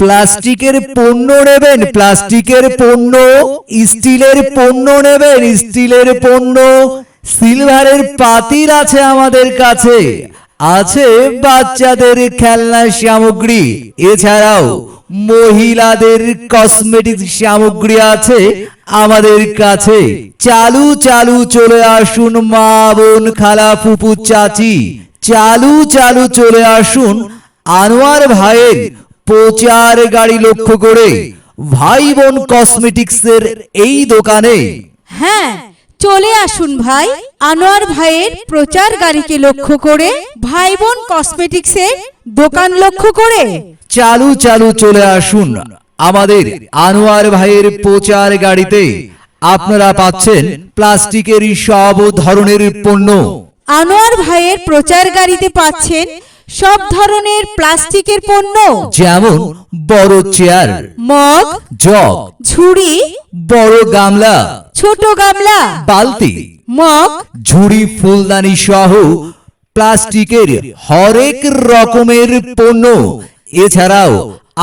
প্লাস্টিকের পণ্য নেবেন, প্লাস্টিকের পণ্য, স্টিলের পণ্য নেবেন, স্টিলের পণ্য, সিলভারের পাতিল আছে আমাদের কাছে, আছে বাচ্চাদের খেলনা সামগ্রী। এছাড়াও মহিলাদের কসমেটিক সামগ্রী আছে আমাদের কাছে। চালু চালু চলে আসুন মা, বোন, খালা ফুপু চাচি। চালু চালু চলে আসুন আনোয়ার ভাইয়ের প্রচার গাড়ি লক্ষ্য করে ভাই বোন কসমেটিক্সের এই দোকানে। হ্যাঁ চলে আসুন ভাই। আনোয়ার ভাইয়ের প্রচার গাড়িকে লক্ষ্য করে ভাই বোন কসমেটিক্সের দোকান লক্ষ্য করে। চালু চালু চলে আসুন। আমাদের আনোয়ার ভাইয়ের প্রচার গাড়িতে আপনারা পাচ্ছেন প্লাস্টিকের সব ধরনের পণ্য। আনোয়ার ভাইয়ের প্রচার গাড়িতে পাচ্ছেন সব ধরনের প্লাস্টিকের পণ্য। যেমন বড় চেয়ার মগ জগ ঝুড়ি বড় গামলা ছোট গামলা বালতি মগ ঝুড়ি ফুলদানি সহ প্লাস্টিকের হরেক রকমের পণ্য। এছাড়াও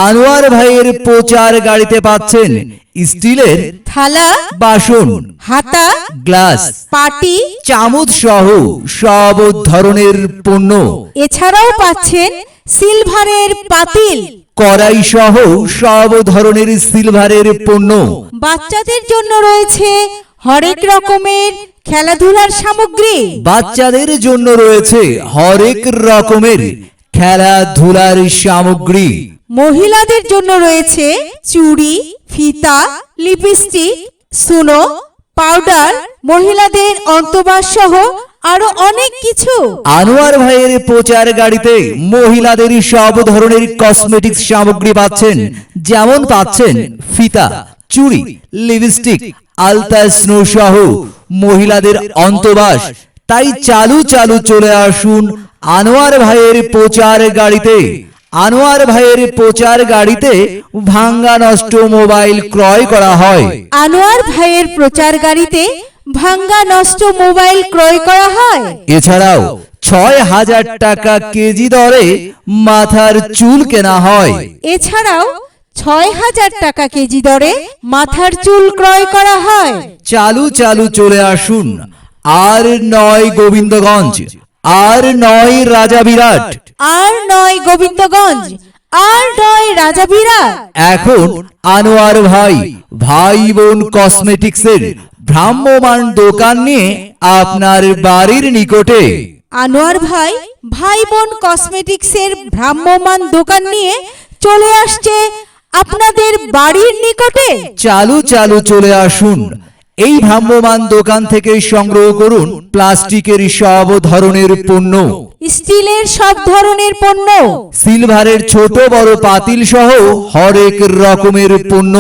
আনোয়ার ভাইয়ের প্রচার গাড়িতে পাচ্ছেন স্টিলের থালা বাসন হাতা গ্লাস পাটি চামচ সহ সব ধরনের পণ্য। এছাড়াও পাচ্ছেন সিলভারের পাতিল। কড়াই সহ সব ধরনের সিলভারের পণ্য। বাচ্চাদের জন্য রয়েছে হরেক রকমের খেলাধুলার সামগ্রী। বাচ্চাদের জন্য রয়েছে হরেক রকমের খেলাধুলার সামগ্রী। মহিলাদের জন্য রয়েছে চুড়ি, ফিতা, লিপস্টিক, সুনো, পাউডার, মহিলাদের অন্তবাস সহ আরও অনেক কিছু। আনোয়ার ভাইয়ের প্রচার গাড়িতে মহিলাদের সব ধরনের কসমেটিক্স সামগ্রী পাচ্ছেন, যেমন পাচ্ছেন ফিতা, চুড়ি, লিপস্টিক, আলতা স্নো সহ মহিলাদের অন্তবাস। তাই চালু চালু চলে আসুন আনোয়ার ভাইয়ের প্রচার গাড়িতে। আনোয়ার ভাইয়ের প্রচার গাড়িতে ভাঙ্গা নষ্ট মোবাইল ক্রয় করা হয়। আনোয়ার ভাইয়ের প্রচার গাড়িতে ভাঙ্গা নষ্ট মোবাইল ক্রয় করা হয়। এছাড়াও ছয় হাজার টাকা কেজি দরে মাথার চুল কেনা হয়। এছাড়াও ছয় হাজার টাকা কেজি দরে মাথার চুল ক্রয় করা হয়। চালু চালু চলে আসুন আর নয় গোবিন্দগঞ্জ। আর নয় রাজা বিরাট। আর নয় গোবিন্দগঞ্জ আর নয় রাজা বিরাট। এখন আনোয়ার ভাই ভাই বোন কসমেটিক্সের ভ্রাম্যমান দোকান নিয়ে আপনার বাড়ির নিকটে। আনোয়ার ভাই ভাই বোন কসমেটিক্সের ভ্রাম্যমান দোকান নিয়ে চলে আসছে আপনাদের বাড়ির নিকটে। চালু চালু চলে আসুন। এই ভ্রাম্যমান দোকান থেকে সংগ্রহ করুন প্লাস্টিকের সব ধরনের পণ্য। স্টিলের সব ধরনের পণ্য। সিলভারের ছোট বড় পাতিল সহ হরেক রকমের পণ্য।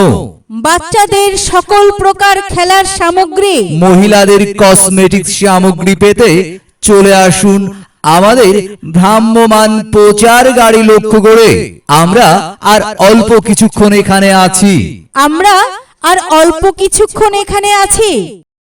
বাচ্চাদের সকল প্রকার খেলার সামগ্রী। মহিলাদের কসমেটিক্স সামগ্রী পেতে চলে আসুন আমাদের ভ্রাম্যমান প্রচার গাড়ি লক্ষ্য করে। আমরা আর অল্প কিছুক্ষণ এখানে আছি। আমরা আর অল্প কিছুক্ষণ এখানে আছি।